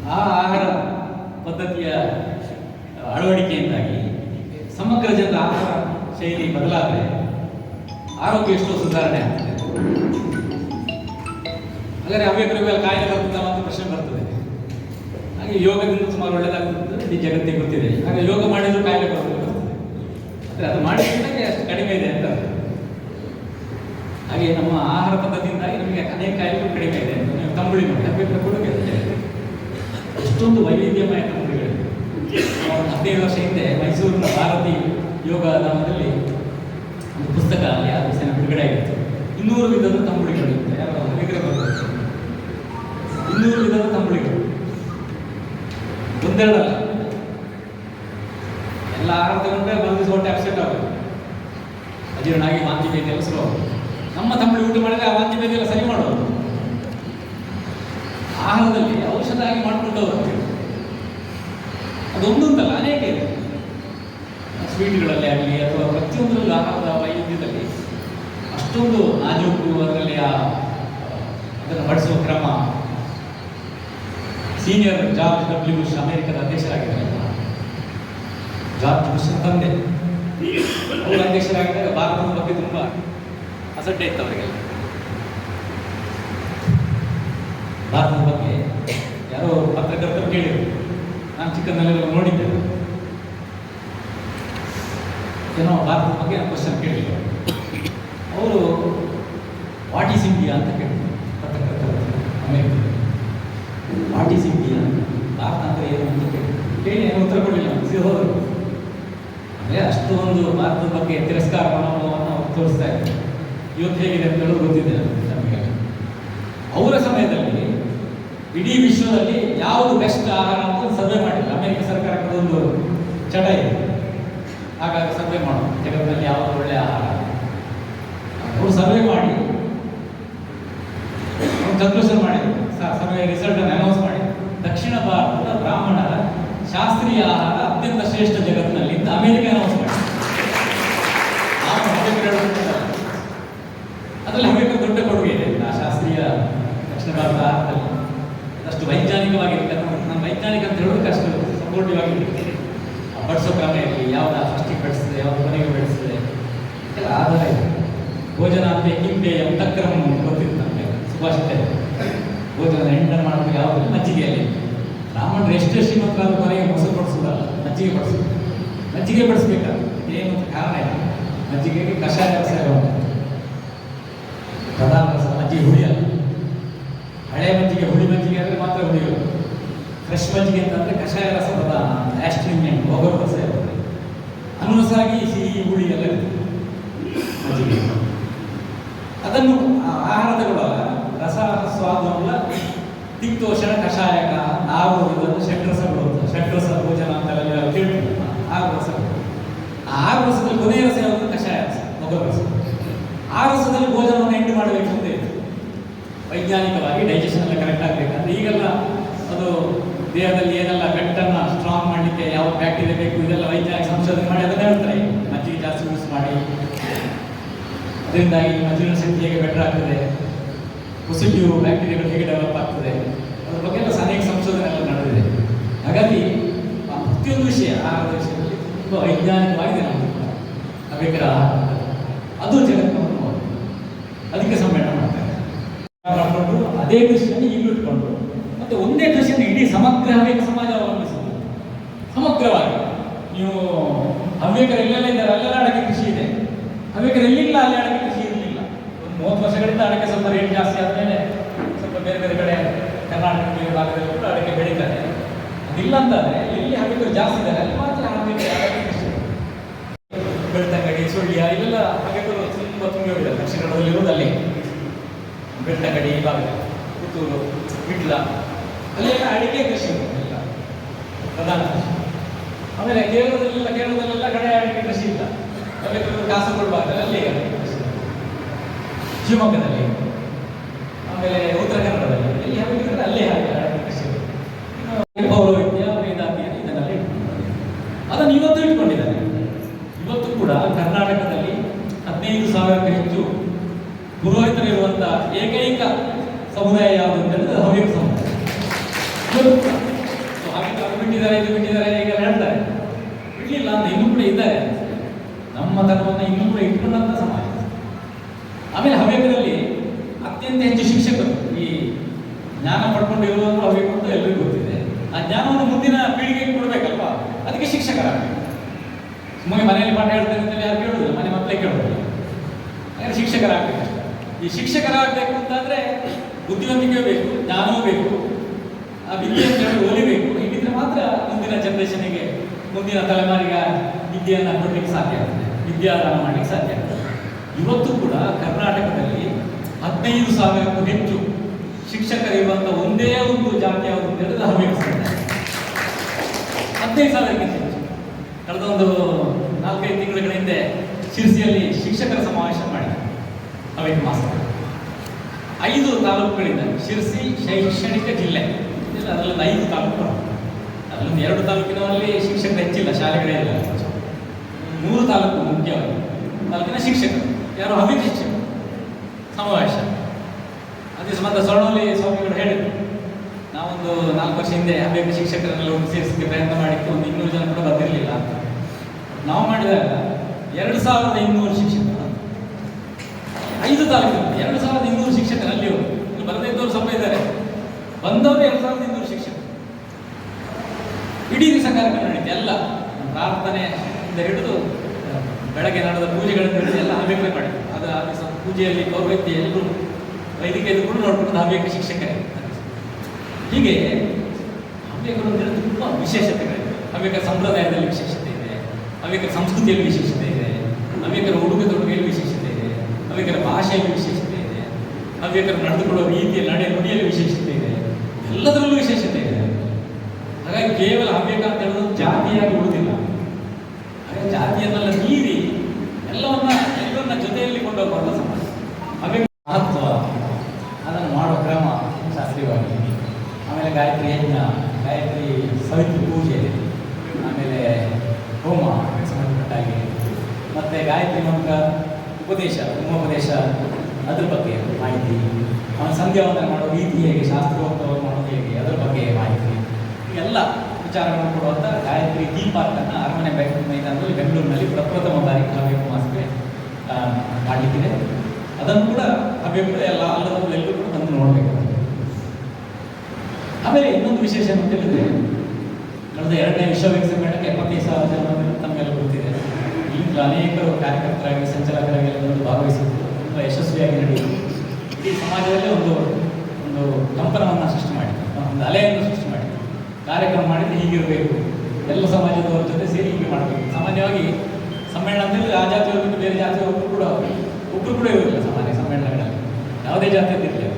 [SPEAKER 1] ಆ ಆಹಾರ ಪದ್ಧತಿಯ ಅಳವಡಿಕೆಯಿಂದಾಗಿ ಸಮಗ್ರ ಜನರ ಆಹಾರ ಶೈಲಿ ಬದಲಾದರೆ ಆರೋಗ್ಯ ಎಷ್ಟೋ ಸುಧಾರಣೆ ಆಗ್ತದೆ. ಹಾಗಾದ್ರೆ ಹವ್ಯಕರಿಗೆಲ್ಲ ಕಾಯಿಲೆ ಬರ್ತದೆ ಅಂತ ಪ್ರಶ್ನೆ ಬರ್ತದೆ. ಹಾಗೆ ಯೋಗದಿಂದ ಸುಮಾರು ಒಳ್ಳೆಯದಾಗ್ತದೆ ಇಡೀ ಜಗತ್ತಿಗೆ ಗೊತ್ತಿದೆ. ಹಾಗೆ ಯೋಗ ಮಾಡಿದ್ರು ಕಾಯಿಲೆ ಬರ್ತದೆ ಆದರೆ ಅದು ಮಾಡಿದ್ರೆ ಅಷ್ಟು ಕಡಿಮೆ ಇದೆ ಅಂತ ಹಾಗೆ ನಮ್ಮ ಆಹಾರ ಪದ್ಧತಿಯಿಂದಾಗಿ ನಮಗೆ ಅನೇಕ ಕಾಯಿಲೆಗಳು ಕಡಿಮೆ ಇದೆ ತಂಬುಳಿ ಮಾಡಿ ಅವ್ಯಕ್ರ ಕೊಡುಗೆ. ಎಷ್ಟೊಂದು ವೈವಿಧ್ಯಮಯ ಹದಿನೈದು ವರ್ಷ ಹಿಂದೆ ಮೈಸೂರಿನ ಭಾರತಿ ಯೋಗ ಧಾಮದಲ್ಲಿ ಒಂದು ಪುಸ್ತಕ ಅಲ್ಲಿ ಆ ದಿವಸ ಬಿಡುಗಡೆ ಆಗಿತ್ತು. ಇನ್ನೂರು ವಿಧದ ತಂಬುಳಿಗಳು ಇನ್ನೂರು ವಿಧದ ತಂಬುಳಿಗಳು. ಒಂದೆರಡಲ್ಲ. ಎಲ್ಲ ಆಹಾರ ತಗೊಂಡ್ರೆ ಬಂದು ಸೊಟ್ಟೆ ಅಪ್ಸೆಟ್ ಆಗುತ್ತೆ ಅಜೀರ್ಣಾಗಿ ವಾಂತಿ ಭೇಟಿ ಎಲ್ಲ ನಮ್ಮ ತಂಬುಳಿ ಊಟ ಮಾಡಿದ್ರೆ ಆ ವಾಂತಿ ಭೇಟಿ ಎಲ್ಲ ಸರಿ ಮಾಡೋದು ಆಹಾರದಲ್ಲಿ ಔಷಧ ಆಗಿ ಮಾಡಿಕೊಂಡವರು ಅದೊಂದೊಂದಲ್ಲ ಅನೇಕ ಇದೆ. ಸ್ವೀಟ್ಗಳಲ್ಲಿ ಆಗಲಿ ಅಥವಾ ಪ್ರತಿಯೊಂದರಲ್ಲೂ ಆಹಾರದ ವೈವಿಧ್ಯದಲ್ಲಿ ಅಷ್ಟೊಂದು ನಾಜೂಕು ಅದರಲ್ಲಿ ಆ ಅದನ್ನು ಬಡಿಸುವ ಕ್ರಮ ಸೀನಿಯರ್ ಜಾರ್ಜ್ ಡಬ್ಲ್ಯೂ ಬುಷ್ ಅಮೆರಿಕದ ಅಧ್ಯಕ್ಷರಾಗಿದ್ದಾರೆ ಜಾರ್ಜ್ ಬುಷ್ ತಂದೆ. ಅವರು ಅಧ್ಯಕ್ಷರಾಗಿದ್ದಾಗ ಭಾರತದ ಬಗ್ಗೆ ತುಂಬ ಅಸಡ್ಡೆ ಇತ್ತು ಅವರಿಗೆಲ್ಲ. ಭಾರತದ ಬಗ್ಗೆ ಯಾರೋ ಪತ್ರಕರ್ತರು ಕೇಳಿದ್ರು. ನಾನು ಚಿಕ್ಕಂದಲ್ಲೆಲ್ಲ ನೋಡಿದ್ದೆ. ಏನೋ ಭಾರತದ ಬಗ್ಗೆ ಕ್ವಶನ್ ಕೇಳಿದ್ದೆ ಅವರು ವಾಟ್ ಈಸ್ ಇಂಡಿಯಾ ಅಂತ ಕೇಳಿದ್ರು. ಪತ್ರಕರ್ತರ America what is India Bharat ಅಂದರೆ ಏನು? ಅಂತ ಕೇಳಿದ್ರು. ಕೇಳಿ, ಏನು ಉತ್ತರ ಕೊಡಲಿಲ್ಲ ಹೋದರು. ಅಂದರೆ ಅಷ್ಟು ಒಂದು ಭಾರತದ ಬಗ್ಗೆ ತಿರಸ್ಕಾರ ಮನೋಭಾವವನ್ನು ತೋರಿಸ್ತಾ ಇದ್ದಾರೆ. ಇವತ್ತು ಹೇಗಿದೆ ಅಂತ ಹೇಳೋದು ಗೊತ್ತಿದೆ ನಮಗೆ. ಅವರ ಸಮಯದಲ್ಲಿ ಇಡೀ ವಿಶ್ವದಲ್ಲಿ ಯಾವುದು ಬೆಸ್ಟ್ ಆಹಾರ ಅಂತ ಸರ್ವೆ ಮಾಡಿಲ್ಲ. ಅಮೆರಿಕ ಸರ್ಕಾರ ಒಂದು ಚಟ ಇದೆ. ಹಾಗಾಗಿ ಸರ್ವೆ ಮಾಡೋದು ಜಗತ್ತಿನಲ್ಲಿ ಯಾವುದು ಒಳ್ಳೆ ಆಹಾರ? ಅವರು ಸರ್ವೆ ಮಾಡಿ. ಕನ್ಕ್ಲೂಷನ್ ಮಾಡಿದ್ರು. ಸರ್ವೆ ರಿಸಲ್ಟ್ ಅನ್ನು ಅನೌನ್ಸ್ ಮಾಡಿ ದಕ್ಷಿಣ ಭಾರತದ ಬ್ರಾಹ್ಮಣರ ಶಾಸ್ತ್ರೀಯ ಆಹಾರ ಅತ್ಯಂತ ಶ್ರೇಷ್ಠ ಜಗತ್ತಿನಲ್ಲಿ ಅಂತ ಅಮೆರಿಕ ಅನೌನ್ಸ್ ಮಾಡಿ ಅದರಲ್ಲಿ ಅಮೆರಿಕ ದೊಡ್ಡ ಕೊಡುಗೆ ಇದೆ. ಆ ಶಾಸ್ತ್ರೀಯ ದಕ್ಷಿಣ ಭಾರತ ಆಹಾರದಲ್ಲಿ. ಅಷ್ಟು ವೈಜ್ಞಾನಿಕವಾಗಿರುತ್ತೆ ನಮ್ಮ ವೈಜ್ಞಾನಿಕ ಅಂತ ಹೇಳೋದಕ್ಕೆ ಅಷ್ಟು ಸಪೋರ್ಟಿವ್ ಆಗಿರುತ್ತೆ ಆ ಬಡಿಸೋ ಕ್ರಮ ಇರಲಿ ಯಾವ್ದು ಫಸ್ಟಿಗೆ ಬಡಿಸಿದೆ ಯಾವ್ದು ಕೊನೆಗೆ ಬಡಿಸಿದೆ ಎಲ್ಲ ಆಧಾರ ಇದೆ. ಭೋಜನ ಅಂತ ಹಿಂದೆ ತಕ್ರಮ ಗೊತ್ತಿತ್ತು ನಮಗೆ ಸುಭಾಷಿತ ಭೋಜನ ಎಂಟರ್ ಮಾಡೋದು ಯಾವುದು ಮಜ್ಜಿಗೆಯಲ್ಲಿ ಬ್ರಾಹ್ಮಣರು ಎಷ್ಟು ಶ್ರೀಮಂತರಾದ ಕೊನೆಗೆ ಮೊಸರು ಬಡಿಸೋದಲ್ಲ ಮಜ್ಜಿಗೆ ಬಡಿಸೋದು ಮಜ್ಜಿಗೆ ಬಡಿಸ್ಬೇಕಾ ಏನು ಕಾರಣ ಇಲ್ಲ. ಮಜ್ಜಿಗೆಗೆ ಕಷಾಯ ರಸ ಪ್ರಧಾನ ರಸ ಮಜ್ಜಿಗೆ ಹುಳಿಯಲ್ಲ. ಹಳೆ ಮಜ್ಜಿಗೆ ಹುಳಿ ಮಜ್ಜಿಗೆ ಅಂದರೆ ಮಾತ್ರ ಹುಳಿಯೋದು ಫ್ರೆಶ್ ಮಜ್ಜಿಗೆ ಅಂತಂದರೆ ಕಷಾಯ ರಸ ಪ್ರಧಾನ ಆಸ್ಟ್ರಿಂಜೆಂಟ್ ಒಗರು ರಸ ಇರುತ್ತೆ. ಅನುಸಾಗಿ ಸಿಹಿ ಹುಳಿ ಎಲ್ಲ ಇರುತ್ತೆ. ಮಜ್ಜಿಗೆ. ಅದನ್ನು ಆಹಾರದ ಕೂಡ ರಸ ಸ್ವಾದವಲ್ಲ ತಿಕ್ತೋಷಣ ಕಷಾಯಕ ನಾವು ಇದನ್ನು ಷಟ್ರಸಗಳು ಅಂತ ಷಟ್ರಸ ಭೋಜನ ಅಂತ ಕೇಳ್ತೀವಿ ಆರು ಆ ಆರು ರಸದಲ್ಲಿ ಕೊನೆಯ ರಸ ಯಾವುದು? ಕಷಾಯ ರಸ ಮೊಗರು ರಸ. ಆ ರಸದಲ್ಲಿ ಭೋಜನವನ್ನು ಎಂಟು ಮಾಡಬೇಕು. ವೈಜ್ಞಾನಿಕವಾಗಿ ಡೈಜೆಷನ್ ಎಲ್ಲ ಕರೆಕ್ಟ್ ಆಗಬೇಕಂದ್ರೆ ಈಗೆಲ್ಲ ಅದು ದೇಹದಲ್ಲಿ ಏನೆಲ್ಲ ಬೆಟ್ಟನ್ನು ಸ್ಟ್ರಾಂಗ್ ಮಾಡಲಿಕ್ಕೆ ಯಾವ ಬ್ಯಾಕ್ಟೀರಿಯಾ ಬೇಕು, ಇದೆಲ್ಲ ವೈಜ್ಞಾನಿಕ ಸಂಶೋಧನೆ ಮಾಡಿ ಅದನ್ನು ಹೇಳ್ತಾರೆ. ಮಜ್ಜಿಗೆ ಜಾಸ್ತಿ ಯೂಸ್ ಮಾಡಿ. ಅದರಿಂದಾಗಿ ಮಜ್ಜಿನ ಶಕ್ತಿ ಹೇಗೆ ಬೆಟರ್ ಆಗ್ತದೆ? ಪಾಸಿಟಿವ್ ಬ್ಯಾಕ್ಟೀರಿಯಾಗಳು ಹೇಗೆ ಡೆವಲಪ್ ಆಗ್ತದೆ? ಅದ್ರ ಬಗ್ಗೆ ಎಲ್ಲ ಅನೇಕ ಸಂಶೋಧನೆ ಎಲ್ಲ ನಡೆದಿದೆ. ಹಾಗಾಗಿ ಆ ಪ್ರತಿಯೊಂದು ವಿಷಯ ಆಹಾರದ ವಿಷಯದಲ್ಲಿ ತುಂಬ ವೈಜ್ಞಾನಿಕವಾಗಿದೆ ನಮ್ಮ ಅವೇಕರ ಆಹಾರ ಅದು ಜಗತ್ತನ್ನು. ಅದಕ್ಕೆ ಮಾಡಿಕೊಂಡು ಅದೇ ಕೃಷಿಯನ್ನು ಈಗಲೂ ಇಟ್ಕೊಂಡು ಮತ್ತೆ ಒಂದೇ ಕೃಷಿಯನ್ನು ಇಡೀ ಸಮಗ್ರ ಹವ್ಯಕ ಸಮಾಜ ಅವಲಂಬಿಸಿದೆ ಸಮಗ್ರವಾಗಿ. ನೀವು ಹವ್ಯಕರು ಎಲ್ಲೆಲ್ಲ ಇದ್ದಾರೆ, ಅಲ್ಲೆಲ್ಲ ಅಡಕೆ ಕೃಷಿ ಇದೆ. ಹವ್ಯಕರು ಎಲ್ಲಿಲ್ಲ, ಅಲ್ಲಿ ಅಡಕೆ ಕೃಷಿ ಇರಲಿಲ್ಲ. ಒಂದು ಮೂವತ್ತು ವರ್ಷಗಳಿಂದ ಅಡಕೆ ಸ್ವಲ್ಪ ರೇಟ್ ಜಾಸ್ತಿ ಆದಮೇಲೆ ಸ್ವಲ್ಪ ಬೇರೆ ಬೇರೆ ಕಡೆ ಕರ್ನಾಟಕ ಭಾಗದಲ್ಲಿ ಕೂಡ ಅಡಕೆ ಬೆಳೀತಾರೆ ಅದಿಲ್ಲ ಅಂತಂದ್ರೆ ಎಲ್ಲಿ ಹವ್ಯಕರು ಜಾಸ್ತಿ ಇದ್ದಾರೆ, ಅಲ್ಲಿ ಮಾತ್ರ ಹವ್ಯಕ ಅಡಕೆ ಕೃಷಿ. ಬೆಳ್ತಂಗಡಿ, ಸುಳ್ಯ, ಇಲ್ಲೆಲ್ಲ ಹವ್ಯಕರು ತುಂಬ ತುಂಬಿ ಹೋಗಿದ್ದಾರೆ ದಕ್ಷಿಣ ಅಲ್ಲಿ. ಬೆಳ್ತಂಗಡಿ ಭಾಗದಲ್ಲಿ. ಪುತ್ತೂರು ವಿಟ್ಲ. ಅಲ್ಲೆಲ್ಲ ಅಡಿಕೆ ಕೃಷಿ ಇಲ್ಲ ಎಲ್ಲ ಪ್ರಧಾನ ಕೃಷಿ. ಆಮೇಲೆ ಕೇರಳದಲ್ಲೆಲ್ಲ ಕೇರಳದಲ್ಲೆಲ್ಲ ಕಡೆ ಅಡಿಕೆ ಕೃಷಿ ಇಲ್ಲ. ಅಲ್ಲಿ ಕಾಸರಗೋಡು ಭಾಗದಲ್ಲಿ ಅಲ್ಲಿ ಅಡಿಕೆ ಕೃಷಿ ಶಿವಮೊಗ್ಗದಲ್ಲಿ. ಆಮೇಲೆ ಉತ್ತರ ಕನ್ನಡದಲ್ಲಿ. ಎಲ್ಲಿ ಹಾಕಿದ್ರೆ ಅಲ್ಲೇ ಹಾಗೆ ಅಡಿಕೆ ಕೃಷಿ ಇನ್ನು ಪೌರೋಹಿತ್ಯ ವೇದಾಂತಿ ಇದನ್ನೆಲ್ಲ ಇಟ್ಕೊಂಡಿದ್ದಾರೆ ಅದನ್ನು ಇವತ್ತು ಇಟ್ಕೊಂಡಿದ್ದಾರೆ ಇವತ್ತು ಕೂಡ ಕರ್ನಾಟಕದಲ್ಲಿ ಹದಿನೈದು ಸಾವಿರಕ್ಕೂ ಹೆಚ್ಚು ಪುರೋಹಿತರಿರುವಂಥ ಏಕೈಕ ಸಮುದಾಯ ಯಾವುದು ಅಂತ ಹೇಳಿದ್ರೆ ಅದು ಹವ್ಯಕ ಸಮುದಾಯ ಇವತ್ತು ಕೂಡ. ಸೊ ಹಾಗೆ ಅದು ಬಿಟ್ಟಿದ್ದಾರೆ ಇದು ಬಿಟ್ಟಿದ್ದಾರೆ ಈಗ ಹೇಳ್ತಾರೆ ಬಿಡ್ಲಿಲ್ಲ ಅಂತ ಇನ್ನೂ ಕೂಡ ಇದ್ದಾರೆ ನಮ್ಮ ಧರ್ಮವನ್ನು ಇನ್ನೂ ಕೂಡ ಇಟ್ಕೊಂಡಂತ ಸಮಾಜ ಆಮೇಲೆ ಹವ್ಯಕದಲ್ಲಿ ಅತ್ಯಂತ ಹೆಚ್ಚು ಶಿಕ್ಷಕರು ಈ ಜ್ಞಾನ ಪಡ್ಕೊಂಡಿರುವಂಥ ಹವ್ಯಕ ಅಂತ ಎಲ್ಲರಿಗೂ ಗೊತ್ತಿದೆ ಆ ಜ್ಞಾನವನ್ನು ಮುಂದಿನ ಪೀಳಿಗೆಗೆ ಕೊಡಬೇಕಲ್ವಾ ಅದಕ್ಕೆ ಶಿಕ್ಷಕರಾಗಬೇಕು ಸುಮ್ಮನೆ ಮನೆಯಲ್ಲಿ ಪಾಠ ಹೇಳ್ತೇನೆ ಅಂತ ಯಾರು ಕೇಳುವುದಿಲ್ಲ ಮನೆ ಮಕ್ಕಳೇ ಕೇಳೋದಿಲ್ಲ. ಹಾಗೆ ಶಿಕ್ಷಕರಾಗಬೇಕು. ಈ ಶಿಕ್ಷಕರಾಗಬೇಕು ಅಂತಂದ್ರೆ ಬುದ್ಧಿವಂತಿಕೆ ಬೇಕು, ಜ್ಞಾನವೂ ಬೇಕು, ಆ ವಿದ್ಯೆಯನ್ನು ಅಂತ ಇಲ್ಲಿದ್ರೆ ಮಾತ್ರ ಮುಂದಿನ ಜನರೇಷನ್ಗೆ ಮುಂದಿನ ತಲೆಮಾರಿಗೆ ವಿದ್ಯೆಯನ್ನು ಕೊಡ್ಲಿಕ್ಕೆ ಸಾಧ್ಯ ಆಗ್ತದೆ. ವಿದ್ಯಾದಾನ ಮಾಡಲಿಕ್ಕೆ ಸಾಧ್ಯ ಆಗ್ತದೆ. ಇವತ್ತು ಕೂಡ ಕರ್ನಾಟಕದಲ್ಲಿ ಹದಿನೈದು ಸಾವಿರಕ್ಕೂ ಹೆಚ್ಚು ಶಿಕ್ಷಕರಿರುವಂಥ ಒಂದೇ ಒಂದು ಜಾತಿ ಅವರು ಅಂತ ಹೇಳಿದ್ರೆ ಹವ್ಯಕ ಹದಿನೈದು ಸಾವಿರಕ್ಕಿಂತ ಹೆಚ್ಚು. ಕಳೆದ ಒಂದು ನಾಲ್ಕೈದು ತಿಂಗಳ ಹಿಂದೆ ಶಿರ್ಸಿಯಲ್ಲಿ ಶಿಕ್ಷಕರ ಸಮಾವೇಶ ಮಾಡಿದೆ ಅವೇನ್ ಮಾಸ್ತರ್ ಐದು ತಾಲೂಕುಗಳಿಂದ ಶಿರ್ಸಿ ಶೈಕ್ಷಣಿಕ ಜಿಲ್ಲೆ. ಅದರಲ್ಲಿ ಐದು ತಾಲೂಕು ಬರ್ತದೆ. ಅದರಲ್ಲಿ ಎರಡು ತಾಲೂಕಿನಲ್ಲಿ ಶಿಕ್ಷಕರು ಹೆಚ್ಚಿಲ್ಲ, ಶಾಲೆಗಳೇ ಇಲ್ಲ. ಮೂರು ತಾಲೂಕು ಮುಖ್ಯವಾಗಿ. ತಾಲೂಕಿನ ಶಿಕ್ಷಕರು. ಯಾರು? ಹವ್ಯಕ ಶಿಕ್ಷಕರು. ಸಮಾವೇಶ. ಅದೇ ಸಂಬಂಧ ಸೊರಳಲ್ಲಿ ಸ್ವಾಮಿಗಳು ಹೇಳಿದರು. ನಾವೊಂದು ನಾಲ್ಕು ವರ್ಷ ಹಿಂದೆ ಹವ್ಯಕ ಶಿಕ್ಷಕರನ್ನೆಲ್ಲ ಸೇರಿಸಲಿಕ್ಕೆ ಪ್ರಯತ್ನ ಮಾಡಿತ್ತು ಒಂದು ಇನ್ನೂರು ಜನ ಕೂಡ ಬಂದಿರಲಿಲ್ಲ ಅಂತ. ನಾವು ಮಾಡಿದಾಗ ಎರಡು ಸಾವಿರದ ಇನ್ನೂರು ಶಿಕ್ಷಕರು. ಐದು ತಾಲೂಕು ಎರಡು ಸಾವಿರದ ಇನ್ನೂರು ಶಿಕ್ಷಕರು ಅಲ್ಲಿ ಇಲ್ಲಿ ಬರದೇ ಇದ್ದವರು ಸ್ವಲ್ಪ ಇದ್ದಾರೆ. ಬಂದವರು ಎರಡು ಸಾವಿರದ ಇನ್ನೂರು ಶಿಕ್ಷಕರು. ಇಡೀ ದಿವಸ ಕಾರ್ಯಕ್ರಮ ನಡೀತು ಎಲ್ಲ ಪ್ರಾರ್ಥನೆಯಿಂದ ಹಿಡಿದು ಬೆಳಗ್ಗೆ ನಡೆದ ಪೂಜೆಗಳನ್ನು ಹಿಡಿದು ಎಲ್ಲ ಹವ್ಯಕ್ಕೆ ಮಾಡಿ ಅದು ಆ ದಿವಸ ಪೂಜೆಯಲ್ಲಿ ಗೌರವಕ್ಕೆ ಎಲ್ಲರೂ ವೈದಿಕ ಕೂಡ ನೋಡ್ಕೊಂಡು ಹವ್ಯಕ ಶಿಕ್ಷಕರೇ ಹೀಗೆ ಹವ್ಯಕರು ಅಂದರೆ ತುಂಬ ವಿಶೇಷತೆಗಳಿವೆ. ಹವ್ಯಕ ಸಂಪ್ರದಾಯದಲ್ಲಿ ವಿಶೇಷತೆ. ಹವ್ಯಕ ಸಂಸ್ಕೃತಿಯಲ್ಲಿ ವಿಶೇಷತೆ ಇದೆ. ಅವೇಕರ ಉಡುಗೆ ತೊಡುಗೆಯಲ್ಲಿ ವಿಶೇಷತೆ ಇದೆ. ಅವೇಕರ ಭಾಷೆಯಲ್ಲಿ ವಿಶೇಷತೆ ಇದೆ. ಅವೇಕರ ನಡೆದುಕೊಳ್ಳುವ ರೀತಿಯಲ್ಲಿ ನಡೆ ನುಡಿಯಲ್ಲಿ ವಿಶೇಷತೆ ಇದೆ. ಎಲ್ಲದರಲ್ಲೂ ವಿಶೇಷತೆ ಇದೆ. ಹಾಗಾಗಿ ಕೇವಲ ಹವ್ಯಕ ಅಂತ ಹೇಳೋದು ಜಾತಿಯಾಗಿ ಉಳಿದಿಲ್ಲ. ಹಾಗೆ ಜಾತಿಯನ್ನೆಲ್ಲ ಮೀರಿ ಎಲ್ಲವನ್ನ ಎಲ್ಲರನ್ನ ಜೊತೆಯಲ್ಲಿ ಕೊಂಡೋಗುವಂಥ ಸಮಾಜ. ಹವ್ಯಕ ಮಹತ್ವ, ಅದನ್ನು ಮಾಡುವ ಕ್ರಮ ಶಾಸ್ತ್ರೀಯವಾಗಿ. ಆಮೇಲೆ ಗಾಯತ್ರಿ ಯಜ್ಞ, ಗಾಯತ್ರಿ ಸವಿತ್ರಿ ಪೂಜೆ, ಆಮೇಲೆ ಹೋಮ ಸಂಬಂಧಪಟ್ಟಾಗಿ ಮತ್ತು ಗಾಯತ್ರಿ ಮಂತ್ರ ಉಪದೇಶ ಉಪದೇಶ ಅದ್ರ ಬಗ್ಗೆ ಮಾಹಿತಿ. ಅವನ ಸಂಧ್ಯಾವಂದನೆ ಮಾಡೋ ರೀತಿ ಹೇಗೆ ಶಾಸ್ತ್ರೋಕ್ತವನ್ನು ಮಾಡೋದು ಹೇಗೆ ಅದರ ಬಗ್ಗೆ ಮಾಹಿತಿ. ಎಲ್ಲ ವಿಚಾರಗಳನ್ನು ಕೊಡುವಂಥ ಗಾಯತ್ರಿ ಥೀಮ್ ಪಾರ್ಕನ್ನು ಅರಮನೆ ಮೈದಾನದಲ್ಲಿ ಬೆಂಗಳೂರಿನಲ್ಲಿ ಪ್ರಪ್ರಥಮ ಬಾರಿ ಕಾವ್ಯ ಆ, ಮಾಡಲಿಕ್ಕಿದೆ. ಅದನ್ನು ಕೂಡ ಅಭಿಪ್ರಾಯ ಎಲ್ಲ ಅಲ್ಲದೂ ಎಲ್ಲರೂ ಕೂಡ ಬಂದು ನೋಡಬೇಕು. ಆಮೇಲೆ ಇನ್ನೊಂದು ವಿಶೇಷ ಅಂತ ಹೇಳಿದ್ರೆ ಕಳೆದ ಎರಡನೇ ವಿಶ್ವವೇಗ ಸಮ್ಮೇಳನಕ್ಕೆ ಎಪ್ಪತ್ತೈದು ಸಾವಿರ ಜನ ತಮಗೆಲ್ಲ ಗೊತ್ತಿದೆ. ಈಗ ಅನೇಕರು ಕಾರ್ಯಕರ್ತರಾಗಿ, ಸಂಚಾಲಕರಾಗಿ ಭಾಗವಹಿಸಿದ್ದು ತುಂಬ ಯಶಸ್ವಿಯಾಗಿ ನಡೆಯಿತು. ಈ ಸಮಾಜದಲ್ಲಿ ಒಂದು ಒಂದು ಕಂಪನವನ್ನು ಸೃಷ್ಟಿ ಮಾಡಿ ಒಂದು ಅಲೆಯನ್ನು ಸೃಷ್ಟಿ ಮಾಡಿ ಕಾರ್ಯಕ್ರಮ ಮಾಡಿದರೆ ಹೀಗಿರಬೇಕು ಎಲ್ಲ ಸಮಾಜದವರ ಜೊತೆ ಸೇರಿ ಹೀಗೆ ಮಾಡಬೇಕು. ಸಾಮಾನ್ಯವಾಗಿ ಸಮ್ಮೇಳನ ಅಂದರೆ ಆ ಜಾತಿಯವರು ಬಿಟ್ಟು ಬೇರೆ ಜಾತಿಯವರು ಒಬ್ಬರು ಕೂಡ ಒಬ್ಬರು ಕೂಡ ಇರೋದಿಲ್ಲ ಸಾಮಾನ್ಯ ಸಮ್ಮೇಳನಗಳಲ್ಲಿ. ಯಾವುದೇ ಜಾತಿ ಇರಲಿಲ್ಲ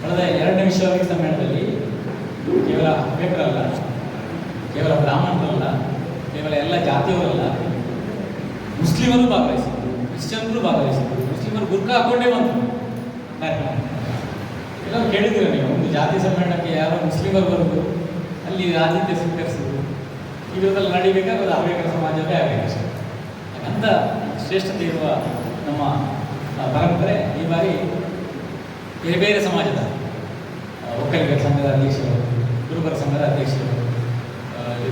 [SPEAKER 1] ಕಳೆದ ಎರಡನೇ ವಿಶ್ವ ಸಮ್ಮೇಳನದಲ್ಲಿ ಕೇವಲ ಹವ್ಯಕರಲ್ಲ ಕೇವಲ ಬ್ರಾಹ್ಮಣರಲ್ಲ, ಕೇವಲ ಎಲ್ಲ ಜಾತಿಯವರಲ್ಲ, ಮುಸ್ಲಿಮರು ಭಾಗವಹಿಸಿದ್ರು, ಕ್ರಿಶ್ಚಿಯನ್ರು ಭಾಗವಹಿಸಿದ್ರು, ಮುಸ್ಲಿಮರು ಗುರ್ಕ ಹಾಕೊಂಡೇ ಬಂದರು. ಕಾರ್ಯಕ್ರಮ. ಎಲ್ಲರೂ ಕೇಳಿದ್ದೀರ ನೀವು? ಒಂದು ಜಾತಿ ಸಮ್ಮೇಳನಕ್ಕೆ ಯಾರೋ ಮುಸ್ಲಿಮರು ಬರೋದು, ಅಲ್ಲಿ ಆತಿಥ್ಯ ಸ್ವೀಕರಿಸಿದ್ರು ಇದರಲ್ಲಿ ನಡಿಬೇಕಾದ್ರೆ ಅದು ಹವ್ಯಕರ ಸಮಾಜವೇ ಆಗಬೇಕು ಅಂತ ಶ್ರೇಷ್ಠತೆ ಇರುವ ನಮ್ಮ ಪರಂಪರೆ ಈ ಬಾರಿ ಬೇರೆ ಬೇರೆ ಸಮಾಜದ ಒಕ್ಕಲಿಗರ ಸಂಘದ ಅಧ್ಯಕ್ಷರು, ಗುರುಬರ ಸಂಘದ ಅಧ್ಯಕ್ಷರು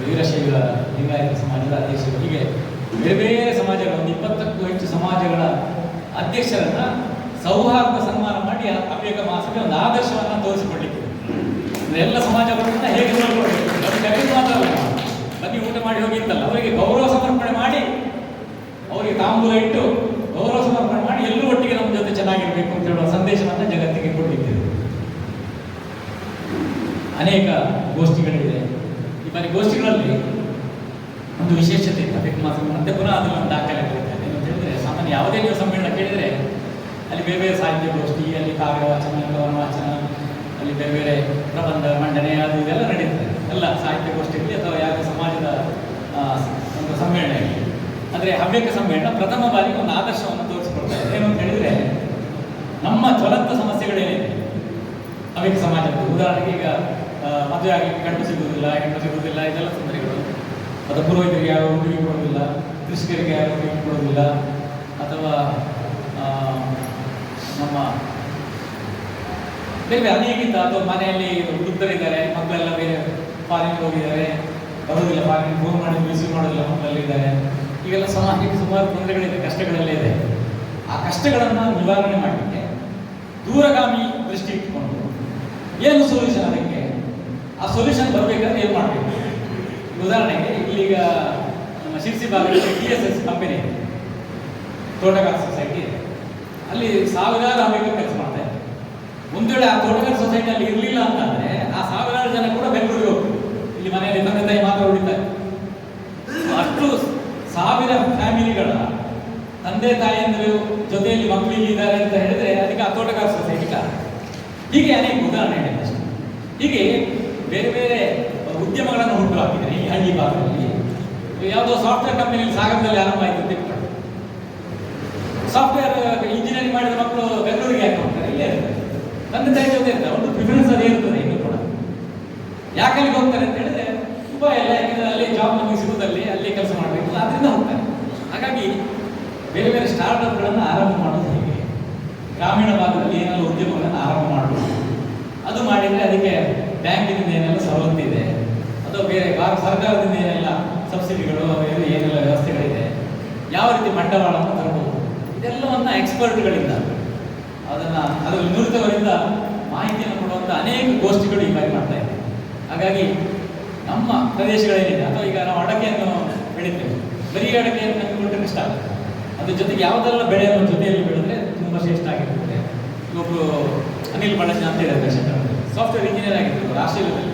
[SPEAKER 1] ವೀರಶೈವ ಲಿಂಗಾಯತ ಸಮಾಜದ ಅಧ್ಯಕ್ಷರು. ಹೀಗೆ ಬೇರೆ ಬೇರೆ ಸಮಾಜಗಳ, ಒಂದು ಇಪ್ಪತ್ತಕ್ಕೂ ಹೆಚ್ಚು ಸಮಾಜಗಳ ಅಧ್ಯಕ್ಷರನ್ನ ಸೌಹಾರ್ದ ಸನ್ಮಾನ ಮಾಡಿ ಅವೇಕ ಮಾಸಕ್ಕೆ ಒಂದು ಆದರ್ಶವನ್ನು ತೋರಿಸಿಕೊಡ್ಲಿಕ್ಕೆ. ಎಲ್ಲ ಸಮಾಜಗಳನ್ನ ಹೇಗೆ ನೋಡ್ಕೊಳ್ಬೇಕು? ಮಾತ್ರ ಊಟ ಮಾಡಿ ಹೋಗಿ ಅಂತಲ್ಲ. ಅವರಿಗೆ ಗೌರವ ಸಮರ್ಪಣೆ ಮಾಡಿ, ಅವರಿಗೆ ತಾಂಬೂಲ ಇಟ್ಟು ಗೌರವ ಸಮರ್ಪಣೆ ಮಾಡಿ ಎಲ್ಲರೂ ಒಟ್ಟಿಗೆ ನಮ್ಮ ಜೊತೆ ಚೆನ್ನಾಗಿರ್ಬೇಕು ಅಂತ ಹೇಳುವ ಸಂದೇಶವನ್ನು ಜಗತ್ತಿಗೆ ಕೊಟ್ಟಿದ್ದೇವೆ ಅನೇಕ ಗೋಷ್ಠಿಗಳಿದೆ ಬಾರಿ ಗೋಷ್ಠಿಗಳಲ್ಲಿ ಒಂದು ವಿಶೇಷತೆ ಇದೆ. ಅದಕ್ಕೆ ಮಾತ್ರ ಮತ್ತೆ ಪುನಃ ಅದನ್ನು ದಾಖಲೆ ಬರುತ್ತೆ ಏನು ಹೇಳಿದ್ರೆ ಸಾಮಾನ್ಯ ಯಾವುದೇ ನೀವು ಸಮ್ಮೇಳನ ಕೇಳಿದರೆ ಅಲ್ಲಿ ಬೇರೆ ಬೇರೆ ಸಾಹಿತ್ಯ ಗೋಷ್ಠಿ, ಅಲ್ಲಿ ಕಾವ್ಯ ವಾಚನ ಕವನ ವಾಚನ ಅಲ್ಲಿ ಬೇರೆ ಬೇರೆ ಪ್ರಬಂಧ, ಮಂಡನೆ, ಅದು ಇದೆಲ್ಲ ನಡೀತದೆ. ಎಲ್ಲ ಸಾಹಿತ್ಯ ಗೋಷ್ಠಿಯಲ್ಲಿ ಅಥವಾ ಯಾವ ಸಮಾಜದ ಒಂದು ಸಮ್ಮೇಳನ ಆದರೆ ಹವ್ಯಕ ಸಮ್ಮೇಳನ ಪ್ರಥಮ ಬಾರಿಗೆ ಒಂದು ಆದರ್ಶವನ್ನು ತೋರಿಸ್ಕೊಡ್ತಾರೆ ಏನು ಅಂತ ಹೇಳಿದ್ರೆ ನಮ್ಮ ಜ್ವಲಂತ ಸಮಸ್ಯೆಗಳೇನಿದೆ? ಹವ್ಯಕ ಸಮಾಜದ್ದು. ಉದಾಹರಣೆಗೆ ಈಗ ಮದುವೆ ಆಗಲಿಕ್ಕೆ ಗಂಟು ಸಿಗುವುದಿಲ್ಲ, ಹೆಣ್ಣು ಸಿಗುವುದಿಲ್ಲ, ಇದೆಲ್ಲ ತೊಂದರೆಗಳು. ಅದು ಪುರೋಹಿತರಿಗೆ ಯಾರು ಉಡುಗೆ ಕೊಡೋದಿಲ್ಲ ಕೃಷಿಕರಿಗೆ ಯಾರು ಉಡುಗೆ ಕೊಡೋದಿಲ್ಲ ಅಥವಾ ನಮ್ಮ ಬೇರೆ ಅನೇಕಿತ ಅಥವಾ ಮನೆಯಲ್ಲಿ ವೃದ್ಧರಿದ್ದಾರೆ, ಮಕ್ಕಳೆಲ್ಲ ಬೇರೆ ಫಾರಿನ್ಗೆ ಹೋಗಿದ್ದಾರೆ ಬರೋದಿಲ್ಲ ಫಾರಿನ್ ಫೋನ್ ಮಾಡಿ ರಿಸೀವ್ ಮಾಡೋದಿಲ್ಲ ಮಕ್ಕಳಲ್ಲಿದ್ದಾರೆ ಈಗೆಲ್ಲ ಸಮಾಜಕ್ಕೆ ಸುಮಾರು ತೊಂದರೆಗಳಿದೆ, ಕಷ್ಟಗಳೆಲ್ಲ ಇದೆ. ಆ ಕಷ್ಟಗಳನ್ನು ನಿವಾರಣೆ ಮಾಡಲಿಕ್ಕೆ ದೂರಗಾಮಿ ದೃಷ್ಟಿ ಇಟ್ಕೊಂಡು ಏನು ಸೊಲ್ಯೂಷನ್ ಅದಕ್ಕೆ? ಆ ಸೊಲ್ಯೂಷನ್ ಬರಬೇಕಂದ್ರೆ ಏನು ಮಾಡಬೇಕು? ಉದಾಹರಣೆಗೆ ಇಲ್ಲಿಗ ನಮ್ಮ ಶಿರ್ಸಿ ಭಾಗದಲ್ಲಿ ಟಿ ಎಸ್ ಎಸ್ ಕಂಪನಿ ಇದೆ. ತೋಟಗಾರ ಸೊಸೈಟಿ ಇದೆ. ಅಲ್ಲಿ ಸಾವಿರಾರು ಅಮೇರಿಕ ಕೆಲಸ ಮಾಡ್ತಾ ಇದ್ದಾರೆ. ಒಂದು ವೇಳೆ ಆ ತೋಟಗಾರ ಸೊಸೈಟಿಯಲ್ಲಿ ಇರಲಿಲ್ಲ ಅಂತಂದ್ರೆ ಆ ಸಾವಿರಾರು ಜನ ಕೂಡ ಬೆಂಗಳೂರಿಗೆ ಹೋಗ್ತಾರೆ. ಇಲ್ಲಿ ಮನೆಯಲ್ಲಿ ತಂದೆ ತಾಯಿ ಮಾತ್ರ ಉಳಿತಾರೆ ಅಷ್ಟು ಸಾವಿರ ಫ್ಯಾಮಿಲಿಗಳ ತಂದೆ ತಾಯಿಯಂದರು ಜೊತೆಯಲ್ಲಿ ಮಕ್ಕಳು ಇಲ್ಲಿದ್ದಾರೆ ಅಂತ ಹೇಳಿದ್ರೆ ಅದಕ್ಕೆ ಆ ತೋಟಗಾರ ಸೊಸೈಟಿ ಕಾರಣ. ಹೀಗೆ ಅನೇಕ ಉದಾಹರಣೆ ಅಷ್ಟೇ. ಹೀಗೆ ಬೇರೆ ಬೇರೆ ಉದ್ಯಮಗಳನ್ನು ಹುಟ್ಟು ಹಾಕಿದ್ದಾರೆ ಈ ಹಳ್ಳಿ ಭಾಗದಲ್ಲಿ. ಯಾವುದೋ ಸಾಫ್ಟ್ವೇರ್ ಕಂಪನಿಯಲ್ಲಿ ಸಾಗರದಲ್ಲಿ ಆರಂಭ ಆಯಿತು ಸಾಫ್ಟ್ವೇರ್ ಇಂಜಿನಿಯರಿಂಗ್ ಮಾಡಿದ ಮಕ್ಕಳು ಬೆಂಗಳೂರಿಗೆ ಯಾಕೆ ಹೋಗ್ತಾರೆ? ಇಲ್ಲೇ ಇರ್ತಾರೆ. ತಂದೆ ತಾಯಿ ಜೊತೆ ಒಂದು ಪ್ರಿಫರೆನ್ಸ್ ಅದೇ ಇರ್ತದೆ ಇನ್ನು ಕೂಡ. ಯಾಕೆ ಅಲ್ಲಿಗೆ ಹೋಗ್ತಾರೆ ಅಂತ ಹೇಳಿದ್ರೆ ತುಂಬ ಎಲ್ಲ ಯಾಕಂದ್ರೆ ಅಲ್ಲಿ ಜಾಬ್ ನಮಗೆ ಸಿಗುವುದಲ್ಲಿ ಅಲ್ಲಿ ಕೆಲಸ ಮಾಡಬೇಕು. ಅದರಿಂದ ಹೋಗ್ತಾರೆ. ಹಾಗಾಗಿ ಬೇರೆ ಬೇರೆ ಸ್ಟಾರ್ಟ್ಅಪ್ಗಳನ್ನು ಆರಂಭ ಮಾಡೋದು ಹೇಗೆ? ಗ್ರಾಮೀಣ ಭಾಗದಲ್ಲಿ ಏನೆಲ್ಲ ಉದ್ಯಮಗಳನ್ನು ಆರಂಭ ಮಾಡಬಹುದು ಅದು ಮಾಡಿದರೆ ಅದಕ್ಕೆ ಬ್ಯಾಂಕಿನಿಂದ ಏನೆಲ್ಲ ಸವಲತ್ತು ಇದೆ ಅಥವಾ ಬೇರೆ ಭಾರತ ಸರ್ಕಾರದಿಂದ ಏನೆಲ್ಲ ಸಬ್ಸಿಡಿಗಳು ಅವೆಲ್ಲ ಏನೆಲ್ಲ ವ್ಯವಸ್ಥೆಗಳಿದೆ, ಯಾವ ರೀತಿ ಬಂಡವಾಳವನ್ನು ತರಬಹುದು, ಇದೆಲ್ಲವನ್ನ ಎಕ್ಸ್ಪರ್ಟ್ಗಳಿಂದ, ಅದನ್ನ ಅದರ ನಿವೃತ್ತವರಿಂದ ಮಾಹಿತಿಯನ್ನು ಕೊಡುವಂಥ ಅನೇಕ ಗೋಷ್ಠಿಗಳು ಈ ಬಾರಿ ಮಾಡ್ತಾ ಇದೆ ಹಾಗಾಗಿ ನಮ್ಮ ಪ್ರದೇಶಗಳೇನಿದೆ ಅಥವಾ ಈಗ ನಾವು ಅಡಕೆಯನ್ನು ಬೆಳಿತೇವೆ, ಬರೀ ಅಡಕೆಯನ್ನು ನಮಗೆ ಕೊಟ್ಟರೆ ಕಷ್ಟ ಆಗುತ್ತೆ. ಅದ್ರ ಜೊತೆಗೆ ಯಾವುದೆಲ್ಲ ಬೆಳೆಯನ್ನು ಜೊತೆಯಲ್ಲಿ ಬೆಳೆದ್ರೆ ತುಂಬ ಶ್ರೇಷ್ಠ ಆಗಿರ್ತದೆ. ಒಬ್ಬರು ಅನಿಲ್ ಬಳಜ ಅಂತ ಇದ್ದಾರೆ ಸಾಫ್ಟ್ವೇರ್ ಇಂಜಿನಿಯರ್ ಆಗಿರ್ತಾರೆ ಆಸ್ಟ್ರೇಲಿಯಾದಲ್ಲಿ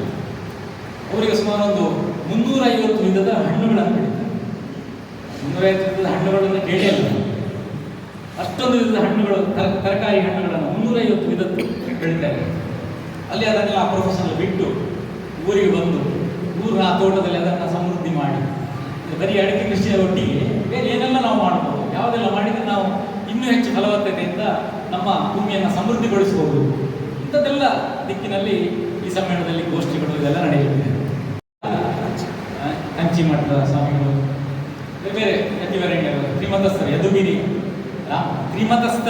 [SPEAKER 1] ಅವರಿಗೆ ಸುಮಾರು ಒಂದು ಮುನ್ನೂರೈವತ್ತು ವಿಧದ ಹಣ್ಣುಗಳನ್ನು ಬೆಳೀತಾರೆ. ಮುನ್ನೂರೈವತ್ತು ವಿಧದ ಹಣ್ಣುಗಳನ್ನು ಕೇಳಿ ಅಲ್ಲ ಅಷ್ಟೊಂದು ವಿಧದ ಹಣ್ಣುಗಳು, ತರ- ತರಕಾರಿ ಹಣ್ಣುಗಳನ್ನು ಮುನ್ನೂರೈವತ್ತು ವಿಧದ್ದು ಬೆಳೀತಾರೆ ಅಲ್ಲಿ ಅದನ್ನೆಲ್ಲ ಪ್ರೊಫೆಸರ್ ಬಿಟ್ಟು ಊರಿಗೆ ಬಂದು ಊರ, ಆ ತೋಟದಲ್ಲಿ ಅದನ್ನು ಸಮೃದ್ಧಿ ಮಾಡಿ. ಬರೀ ಅಡಿಕೆ ಕೃಷಿಯ ಒಟ್ಟಿಗೆ, ಬೇರೆ ಏನೆಲ್ಲ ನಾವು ಮಾಡ್ಬೋದು ಯಾವುದೆಲ್ಲ ಮಾಡಿದರೆ ನಾವು ಇನ್ನೂ ಹೆಚ್ಚು ಫಲವತ್ತತೆಯಿಂದ ನಮ್ಮ ಭೂಮಿಯನ್ನು ಸಮೃದ್ಧಿಗೊಳಿಸಬಹುದು? ಇಂಥದ್ದೆಲ್ಲ ದಿಕ್ಕಿನಲ್ಲಿ ಈ ಸಮ್ಮೇಳನದಲ್ಲಿ ಗೋಷ್ಠಿಗಳು ಇದೆಲ್ಲ ನಡೆಯಲಿದೆ ಆ, ಕಂಚಿ ಮಠದ ಸ್ವಾಮಿಗಳು. ಬೇರೆ ಬೇರೆ ತ್ರಿಮತಸ್ಥರು, ಯದುಗಿರಿ ತ್ರಿಮತಸ್ಥ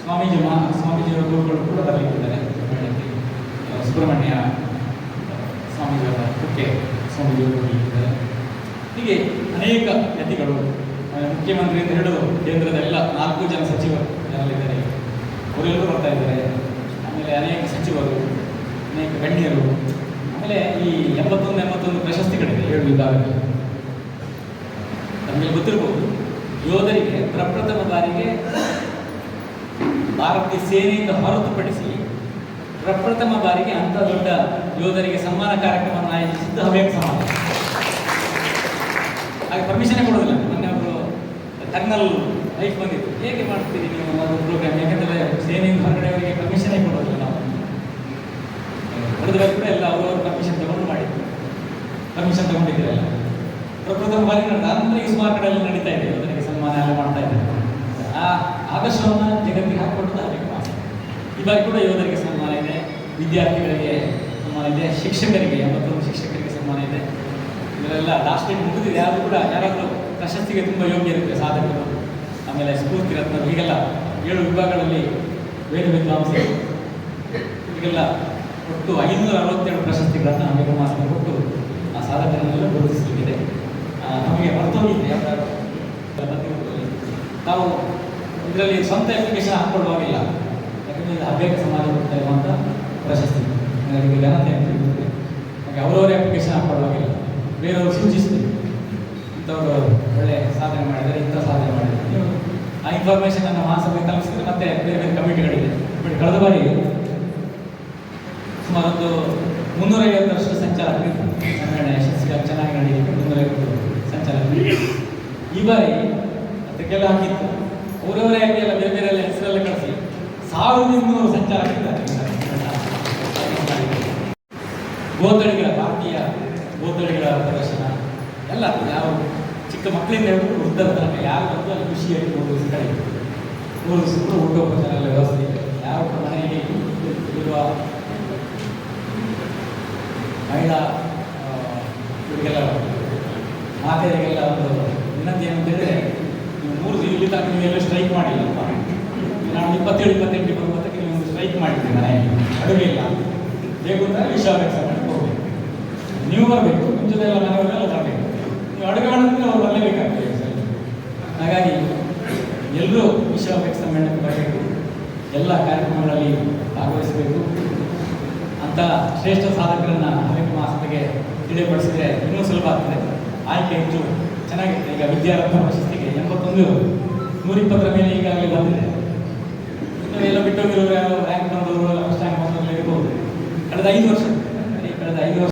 [SPEAKER 1] ಸ್ವಾಮೀಜಿ, ಮಹಾ ಸ್ವಾಮೀಜಿಯವರ ಗುರುಗಳು ಕೂಡ ಬರಲಿಕ್ಕಿದ್ದಾರೆ. ಸುಬ್ರಹ್ಮಣ್ಯ ಸ್ವಾಮೀಜಿಯವರ ಕುಕ್ಕೆ ಸ್ವಾಮೀಜಿಯವರು ಬರಲಿಕ್ಕಿದ್ದಾರೆ. ಹೀಗೆ ಅನೇಕ ಯತಿಗಳು ಮುಖ್ಯಮಂತ್ರಿ ಅಂತ ಹಿಡಿದು ಕೇಂದ್ರದ ಎಲ್ಲ ನಾಲ್ಕು ಜನ ಸಚಿವರು ಯಾರಲ್ಲಿದ್ದಾರೆ ಅವರೆಲ್ಲರೂ ಬರ್ತಾ ಇದ್ದಾರೆ. ಆಮೇಲೆ ಅನೇಕ ಸಚಿವರು, ಅನೇಕ ಗಣ್ಯರು ಆಮೇಲೆ ಈ ಎಂಬತ್ತೊಂದು ಎಂಬತ್ತೊಂದು ಪ್ರಶಸ್ತಿಗಳಿದೆ. ಏಳು ವಿಭಾಗದಲ್ಲಿ. ನಮಗೆ ಗೊತ್ತಿರ್ಬೋದು, ಯೋಧರಿಗೆ ಪ್ರಪ್ರಥಮ ಬಾರಿಗೆ ಭಾರತೀಯ ಸೇನೆಯಿಂದ ಹೊರತುಪಡಿಸಿ ಪ್ರಪ್ರಥಮ ಬಾರಿಗೆ ಅಂಥ ದೊಡ್ಡ ಯೋಧರಿಗೆ ಸನ್ಮಾನ ಕಾರ್ಯಕ್ರಮವನ್ನು ಆಯೋಜಿಸಿದ್ದು ಹವ್ಯಕ ಹಾಗೆ ಪರ್ಮಿಷನ್ ಕೊಡೋದಿಲ್ಲ. ಮೊನ್ನೆ ಅವರು ಕರ್ನಲ್ ಲೈಫ್ ಬಂದಿತ್ತು. ಹೇಗೆ ಮಾಡ್ತೀರಿ ನೀವು ಒಂದು ಪ್ರೋಗ್ರಾಮ್ ಯಾಕಂದ್ರೆ ಸೇನೆಯಿಂದ ಹೊರಗಡೆ ಅವರಿಗೆ ಪರ್ಮಿಷನ್ ಕೊಡೋದಿಲ್ಲ ನಾವು. ಹೊಡೆದ್ರೆ ಕೂಡ ಎಲ್ಲ ಅವರವರು ಕಮಿಷನ್ ತಗೊಂಡು ಮಾಡಿದ್ರು. ಕಮಿಷನ್ ತಗೊಂಡಿದ್ದೀರಲ್ಲ ಪ್ರಪ್ರಥಮ ಬಾರಿ ಅಂದ್ರೆ ಈ ಎಲ್ಲ ನಡೀತಾ ಇದೆ. ಅದಕ್ಕೆ ಸನ್ಮಾನ ಎಲ್ಲ ಮಾಡ್ತಾ ಇದ್ದಾರೆ. ಆ ಆದರ್ಶವನ್ನು ಜಗತ್ತಿಗೆ ಹಾಕಿಕೊಟ್ಟದ್ದು ಈ ಬಾರಿ ಕೂಡ ಯೋಧರಿಗೆ ಸನ್ಮಾನ ಇದೆ, ವಿದ್ಯಾರ್ಥಿಗಳಿಗೆ ಸನ್ಮಾನ ಇದೆ, ಶಿಕ್ಷಕರಿಗೆ, ಎಂಬತ್ತೊಂದು ಶಿಕ್ಷಕರಿಗೆ ಸನ್ಮಾನ ಇದೆ. ಇವರೆಲ್ಲ ಲಾಸ್ಟ್ ಡೇಟ್ ಮುಗಿದಿದೆ. ಯಾರು ಕೂಡ ಯಾರಾದರೂ ಪ್ರಶಸ್ತಿಗೆ ತುಂಬ ಯೋಗ್ಯ ಇರುತ್ತೆ ಸಾಧಕರು. ಆಮೇಲೆ ಸ್ಫೂರ್ತಿ ರತ್ನರು ಹೀಗೆಲ್ಲ ಏಳು ವಿಭಾಗಗಳಲ್ಲಿ ವೇದ ವಿದ್ವಾಂಸರು ಹೀಗೆಲ್ಲ ಒಟ್ಟು ಐನೂರ ಅರವತ್ತೇಳು ಪ್ರಶಸ್ತಿಗಳನ್ನು ನಮಗೆ ಮಾತ್ರ ಕೊಟ್ಟು ಆ ಸಾಧಕರನ್ನೆಲ್ಲ ಗುರುತಿಸಲಿದೆ ನಮಗೆ ಮರ್ತೋಗಿದೆ ತಾವು ಬಂದಿರೋದ್ರಲ್ಲಿ. ನಾವು ಇದರಲ್ಲಿ ಸ್ವಂತ ಅಪ್ಲಿಕೇಶನ್ ಹಾಕ್ಕೊಳ್ಳುವಾಗಿಲ್ಲ. ಯಾಕಂದರೆ ಇದು ಹವ್ಯಕ ಸಮಾಜ ಕೊಡ್ತಾ ಇರುವಂಥ ಪ್ರಶಸ್ತಿ. ಅದಕ್ಕೆ ಘನತೆ ಅಂತ ಇರ್ತದೆ ಹಾಗೆ ಅವರವರೇ ಅಪ್ಲಿಕೇಶನ್ ಹಾಕ್ಕೊಳ್ಳುವಾಗಿಲ್ಲ. ಬೇರೆಯವರು ಸೂಚಿಸ್ತೀವಿ ಇಂಥವರು ಒಳ್ಳೆ ಸಾಧನೆ ಮಾಡಿದರೆ ಇಂಥ ಸಾಧನೆ ಮಾಡಿದರೆ ಆ ಇನ್ಫಾರ್ಮೇಷನ್ ಅನ್ನು ಮಹಾಸಭೆ ತಲುಪಿಸಿದ್ರೆ ಮತ್ತೆ ಬೇರೆ ಬೇರೆ ಕಮಿಟಿಗಳಿದೆ ಬಟ್ ಕಳೆದ ಬಾರಿ ಸುಮಾರು ಒಂದು ಮುನ್ನೂರೈವತ್ತರಷ್ಟು ಸಂಚಾರ ಸಮ್ಮೇಳನ ಯಶಸ್ವಿಯಾಗಿ ಚೆನ್ನಾಗಿ ನಡೆಯಲಿಕ್ಕೆ ಮುನ್ನೂರೈವತ್ತು ಸಂಚಾರ ಈ ಬಾರಿ ಅದಕ್ಕೆಲ್ಲ ಹಾಕಿತ್ತು. ಅವರವರೇ ಎಲ್ಲ ಬೇರೆ ಬೇರೆ ಎಲ್ಲ ಹೆಸರೆಲ್ಲ ಕಳಿಸಿ ಸಾವಿರದ ಇನ್ನೂರು ಸಂಚಾಲಕರಿದ್ದಾರೆ ಗೋತಳಿಗಳ ಭಾರತೀಯ ಗೋತಳಿಗಳ ಪ್ರದರ್ಶನ. ಎಲ್ಲ ಯಾವ ಚಿಕ್ಕ ಮಕ್ಕಳಿಂದ ಹಿಡಿದು ವೃದ್ಧರ ತನಕ ಯಾರು ಬಂದು ಅಲ್ಲಿ ಖುಷಿಯಾಗಿ ಮೂರು ದಿವಸ ಕೂಡ ಊಟೋಪಚಾರ ವ್ಯವಸ್ಥೆ ಇದೆ. ಯಾವ ಮನೆಯಲ್ಲಿ ಇರುವ ಮಹಿಳಾ ಇವರಿಗೆಲ್ಲ ಮಾತೆಯರಿಗೆಲ್ಲ ಒಂದು ವಿನಂತಿ ಏನಂತ ಹೇಳಿದ್ರೆ, ನೀವು ಮೂರು ದಿನ ಇಲ್ಲಿ ತನಕ ನೀವೆಲ್ಲ ಸ್ಟ್ರೈಕ್ ಮಾಡಿಲ್ಲಪ್ಪ. ನಾನು ಇಪ್ಪತ್ತೇಳು, ಇಪ್ಪತ್ತೆಂಟು ಇಪ್ಪತ್ತೊಂಬತ್ತಕ್ಕೆ ನೀವು ಒಂದು ಸ್ಟ್ರೈಕ್ ಮಾಡಿದ್ದೀನಿ ಮನೆಯಲ್ಲಿ ಅಡುಗೆ ಇಲ್ಲ. ಬೇಕು ಅಂದರೆ ವಿಶ್ವಾಭ್ಯಾಸ ಮಾಡಿ ಹೋಗ್ಬೇಕು. ನೀವು ಬರಬೇಕು ಜೊತೆ ಎಲ್ಲ ಮನೆಯವರೆಲ್ಲ ತರಬೇಕು. ನೀವು ಅಡುಗೆ ಮಾಡಿದ್ರೆ ಅವ್ರು ಬರಲೇಬೇಕಾಗ್ತದೆ ಸರ್. ಹಾಗಾಗಿ ಎಲ್ಲರೂ ವಿಶ್ವಾಭ್ಯಾಸ ಮಾಡಕ್ಕೆ ಬರಬೇಕು. ಎಲ್ಲ ಕಾರ್ಯಕ್ರಮಗಳಲ್ಲಿ ಭಾಗವಹಿಸಬೇಕು. ಅಂತ ಶ್ರೇಷ್ಠ ಸಾಧಕರನ್ನ ಹವ್ಯಕ ಆಸಕ್ತಿಗೆ ತಿಳಿಯಪಡಿಸಿದ್ರೆ ಇನ್ನೂ ಸುಲಭ ಆಗ್ತದೆ. ಆಯ್ಕೆ ಹೆಚ್ಚು ಚೆನ್ನಾಗಿದೆ ಈಗ ವಿದ್ಯಾರಂಭ ಪ್ರಶಸ್ತಿಗೆ ಎಂಬತ್ತೊಂದು, ನೂರಿಪ್ಪತ್ತರ ಮೇಲೆ ಈಗಾಗಲೇ ಬಂದಿದೆ. ಎಲ್ಲ ಬಿಟ್ಟೋಗಿರೋರು ಯಾರೋ? ರ್ಯಾಂಕ್ ಬಂದವರು ಎಲ್ಲ ಫಸ್ಟ್ ರ್ಯಾಂಕ್ ಬಂದವರು ಇರ್ಬೋದು. ಕಳೆದ ಐದು ವರ್ಷ ಕಳೆದ ಐದು ವರ್ಷ